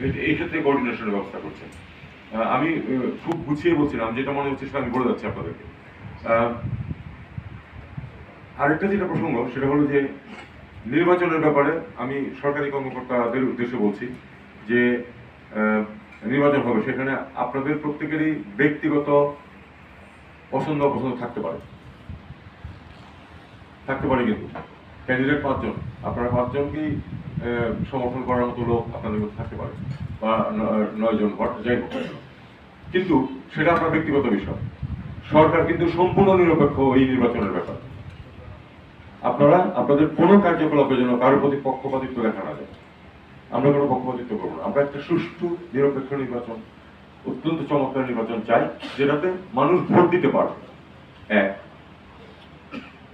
এই- ক্ষেত্রে কোঅর্ডিনেশনের ব্যবস্থা আমি খুব গুছিয়ে বলছিলাম, যেটা মনে হচ্ছে সেটা আমি বলে যাচ্ছি আপনাদেরকে। আরেকটা যেটা প্রসঙ্গ, সেটা হলো যে নির্বাচনের ব্যাপারে আমি সরকারি কর্মকর্তাদের উদ্দেশ্যে বলছি যে নির্বাচন হবে সেখানে আপনাদের প্রত্যেকেরই ব্যক্তিগত পছন্দ অপছন্দ থাকতে পারে। থাকতে পারে কিন্তু। ক্যান্ডিডেট পাঁচজন। আপনারা পাঁচজনকেই আহ, সমর্থন করার মতো লোক আপনাদের মধ্যে থাকতে পারে? বা ন- নয় জন ভোট যাই হোক। কিন্তু সেটা আপনার ব্যক্তিগত বিষয়। সরকার কিন্তু সম্পূর্ণ নিরপেক্ষ এই নির্বাচনের ব্যাপারে। আপনারা আপনাদের কোনো কার্যকলাপের জন্য কারোর প্রতি পক্ষপাতিত্ব দেখা না যায়। আমরা কোনো পক্ষপাতিত্ব করব না। আমরা একটা সুষ্ঠু নিরপেক্ষ নির্বাচন অত্যন্ত চমৎকার নির্বাচন চাই যেটাতে মানুষ ভোট দিতে পারে। এক।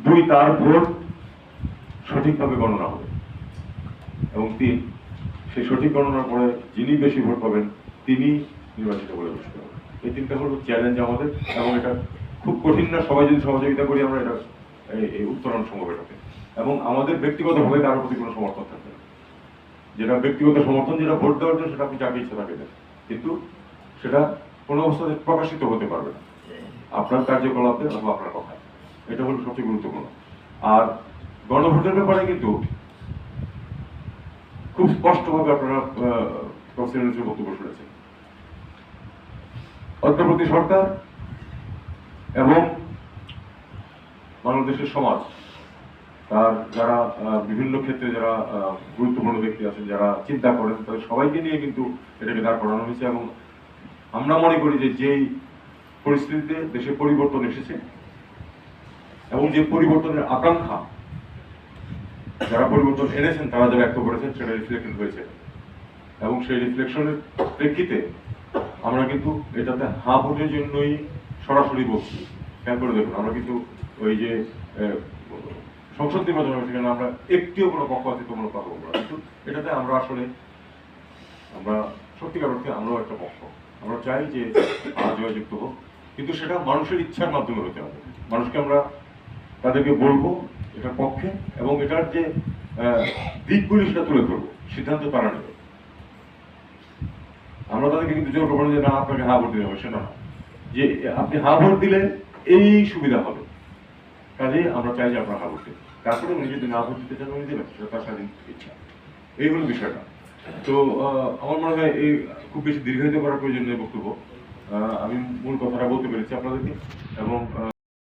দুই তার ভোট সঠিকভাবে গণনা হবে। এবং তিন, সেই সঠিক গণনার পরে যিনি বেশি ভোট পাবেন, তিনি নির্বাচিত বলে ঘোষিত হবেন এই তিনটা হল চ্যালেঞ্জ আমাদের, এবং এটা খুব কঠিন না, সবাই যদি সহযোগিতা করি, আমরা এটা, এই- উত্তরণ সম্ভব এটাতে। এবং আমাদের ব্যক্তিগতভাবে তার প্রতি কোনো সমর্থন থাকবে না। যেটা ব্যক্তিগত সমর্থন, যেটা ভোট দেওয়ার জন্য, সেটা আপনি যাকে ইচ্ছা তাকে কিন্তু সেটা কোনো অবস্থাতে প্রকাশিত হতে পারবে না। আপনার কার্যকলাপে অথবা আপনার কথায়। এটা হলো সবচেয়ে গুরুত্বপূর্ণ। আর গণভোটের ব্যাপারে কিন্তু খুব স্পষ্টভাবে আপনারা প্রেসিডেন্টের বক্তব্য শুনেছেন। অন্তর্বর্তী সরকার এবং বাংলাদেশের সমাজ, তার যারা বিভিন্ন ক্ষেত্রে যারা গুরুত্বপূর্ণ ব্যক্তি আছেন, যারা চিন্তা করেন, তাদের সবাইকে নিয়ে কিন্তু এটাকে দাঁড় করানো হয়েছে এবং আমরা মনে করি যে যেই পরিস্থিতিতে দেশে পরিবর্তন এসেছে এবং যে পরিবর্তনের আকাঙ্ক্ষা যারা পরিবর্তন এনেছেন, তারা যা ব্যক্ত করেছেন, সেটা রিফ্লেক্টেড হয়েছে। এবং সেই রিফ্লেকশনের প্রেক্ষিতে আমরা কিন্তু এটাতে হা ভোটের জন্যই সরাসরি বলছি খেয়াল করে দেখুন, আমরা কিন্তু ওই যে সংসদ নির্বাচন হবে সেখানে আমরা একটিও কোনো পক্ষ পক্ষপাতিত্বমূলক কথা পাবো না। কিন্তু এটাতে আমরা আসলে, আমরা সত্যিকার অর্থে আমরাও একটা পক্ষ। আমরা চাই যে জয়যুক্ত হোক। কিন্তু সেটা মানুষের ইচ্ছার মাধ্যমে হতে হবে। মানুষকে আমরা তাদেরকে বলব এটার পক্ষে এবং এটার যে দিকগুলি সেটা তুলে ধরবো, সিদ্ধান্ত তারা নেবে। আমরা তাদেরকে কিন্তু জোর করব যে না, আপনাকে হা ভোট দিতে হবে, সেটা না। যে আপনি হা ভোট দিলে এই সুবিধা হবে। কাজেই আমরা চাই যে আপনার হা ভোট দিন। তারপরে উনি যদি না ভোট দিতে চান, উনি দেবেন, সেটা তার স্বাধীন ইচ্ছা। এই হলো বিষয়টা। তো আমার মনে হয় এই খুব বেশি দীর্ঘায়িত করার প্রয়োজন নেই বক্তব্য। আমি মূল কথাটা বলতে পেরেছি আপনাদেরকে এবং